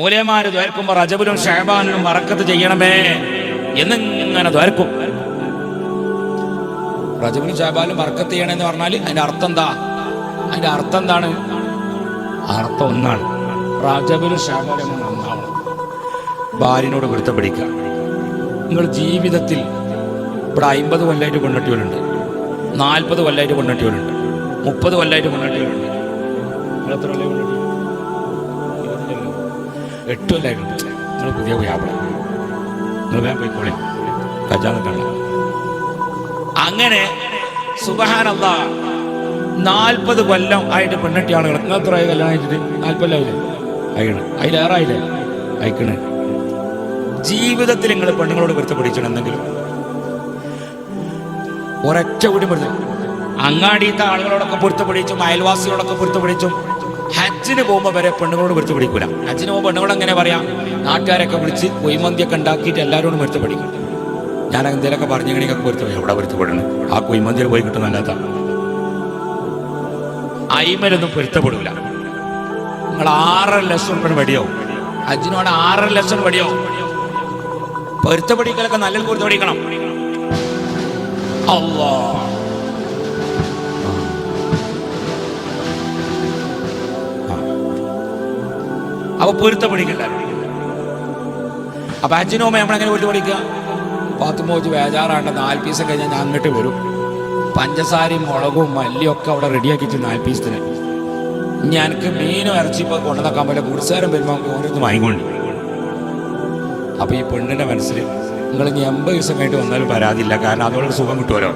മൂലയമാര് ദ്വരക്കുമ്പോ റജബിലും ഷഹബാനിലും വറക്കത്ത് ചെയ്യണമേ എന്നിങ്ങനെ ദ്വരക്കും. റജബിലും ഷഹബാനിലും വറക്കത്ത് ചെയ്യണമെന്ന് പറഞ്ഞാൽ അതിന്റെ അർത്ഥം എന്താ? അതിന്റെ അർത്ഥം എന്താണ്? അർത്ഥം ഒന്നാണ്. റജബിലും ഷഹബാനും നന്നാവണം. ഭാര്യനോട് പിടിക്കുക. നിങ്ങൾ ജീവിതത്തിൽ ഇവിടെ അമ്പത് കൊല്ലമായിട്ട് കൊണ്ടിട്ടിയവരുണ്ട് നാൽപ്പത് കൊല്ലമായിട്ട് കൊണ്ടിട്ടിയവരുണ്ട് മുപ്പത് കൊല്ലമായിട്ട് കൊണ്ടിട്ടിയവരുണ്ട് എത്ര കൊല്ലം എട്ട് കൊല്ലമായിട്ടുണ്ട് നിങ്ങൾ പുതിയ വ്യാപനം നിങ്ങൾ വേഗം പോയിക്കോളെ. കജാന്ന് കണ്ട. അങ്ങനെ സുബഹാനല്ല നാൽപ്പത് കൊല്ലം ആയിട്ട് പെണ്ണെട്ടി ആളുകൾ നിങ്ങൾ എത്ര കല്യാണം കഴിച്ചിട്ട്? നാൽപ്പല്ലായില്ലേ അതിലേറെ അതിലേറായില്ലേ അയക്കണേ ജീവിതത്തിൽ നിങ്ങൾ പെണ്ണുങ്ങളോട് പൊരുത്തപ്പെടിക്കണം എന്തെങ്കിലും. ഒരൊറ്റ കൂടി പെടുത്തു അങ്ങാടിയത്തെ ആളുകളോടൊക്കെ പൊരുത്തപ്പെടിച്ചും അയൽവാസികളോടൊക്കെ പൊരുത്തപ്പെടിച്ചും ഹജ്ജിന് പോകുമ്പോൾ വരെ പെണ്ണുങ്ങളോട് പൊരുത്തപ്പെടിക്കൂല ഹജ്ജിന് പോകുമ്പോൾ പെണ്ണുങ്ങൾ എങ്ങനെ പറയാം? നാട്ടുകാരൊക്കെ വിളിച്ച് കൊയ്മന്തിയൊക്കെ ഉണ്ടാക്കിയിട്ട് എല്ലാവരോടും പിടിക്കും. ഞാൻ എന്തെങ്കിലുമൊക്കെ പറഞ്ഞെങ്ങനെയൊക്കെ പോയി. എവിടെ പെടുന്നു ആ കൊയ്മന്തിയിൽ പോയി കിട്ടുന്നല്ലാത്ത അയിമലൊന്നും പൊരുത്തപ്പെടൂല നിങ്ങൾ ആറര ലക്ഷം ഉറുപ്പിന് വടിയോ? ഹജ്ജിനോട് ആറര ലക്ഷം വടിയോ? പൊരുത്തപ്പെടിക്കലൊക്കെ നല്ല പൊരുത്തപ്പെടിക്കണം. അല്ലാ അപ്പൊ പൊരുത്തപ്പെടിക്കണ്ട അപ്പൊ അച്ഛനും അമ്മ നമ്മളെങ്ങനെ പൊരുത്തപ്പെടിക്കുക പഠിക്കുക വെച്ച് ബേജാറാണ്ട് നാല് പീസ് കഴിഞ്ഞാൽ ഞാൻ അങ്ങോട്ട് വരും. പഞ്ചസാരയും മുളകും മല്ലിയും ഒക്കെ അവിടെ റെഡിയാക്കി വെച്ചു നാല് പീസിന് ഇനി എനിക്ക് മീനും ഇറച്ചി ഇപ്പോൾ കൊണ്ടുനക്കാൻ പോലെ കുടിസാരം വരുമ്പോൾ ഓരോന്ന് വാങ്ങിക്കൊണ്ട് അപ്പൊ ഈ പെണ്ണിന്റെ മനസ്സിൽ നിങ്ങൾ ഇനി എൺപത് ദിവസം കഴിഞ്ഞിട്ട് വന്നാലും പരാതിയില്ല. കാരണം അതുകൊണ്ട് സുഖം കിട്ടുമല്ലോ.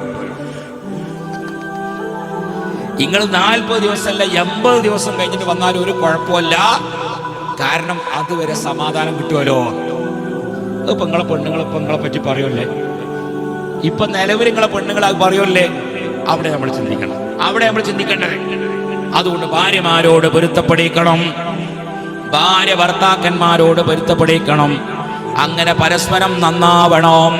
നിങ്ങൾ നാൽപ്പത് ദിവസമല്ല എൺപത് ദിവസം കഴിഞ്ഞിട്ട് വന്നാലും ഒരു കുഴപ്പമില്ല കാരണം അതുവരെ സമാധാനം കിട്ടുമല്ലോ ഇപ്പൊ നിങ്ങളെ പെണ്ണുങ്ങൾ ഇപ്പൊ നിങ്ങളെ പറ്റി പറയുമല്ലേ ഇപ്പൊ നിലവിൽ നിങ്ങളെ പെണ്ണുങ്ങൾ അത് പറയുമല്ലേ അവിടെ നമ്മൾ ചിന്തിക്കണം. അവിടെ നമ്മൾ ചിന്തിക്കേണ്ടത് അതുകൊണ്ട് ഭാര്യമാരോട് പൊരുത്തപ്പെടിക്കണം. ഭാര്യ ഭർത്താക്കന്മാരോട് പൊരുത്തപ്പെടിക്കണം. അങ്ങനെ പരസ്പരം നന്നാവണം.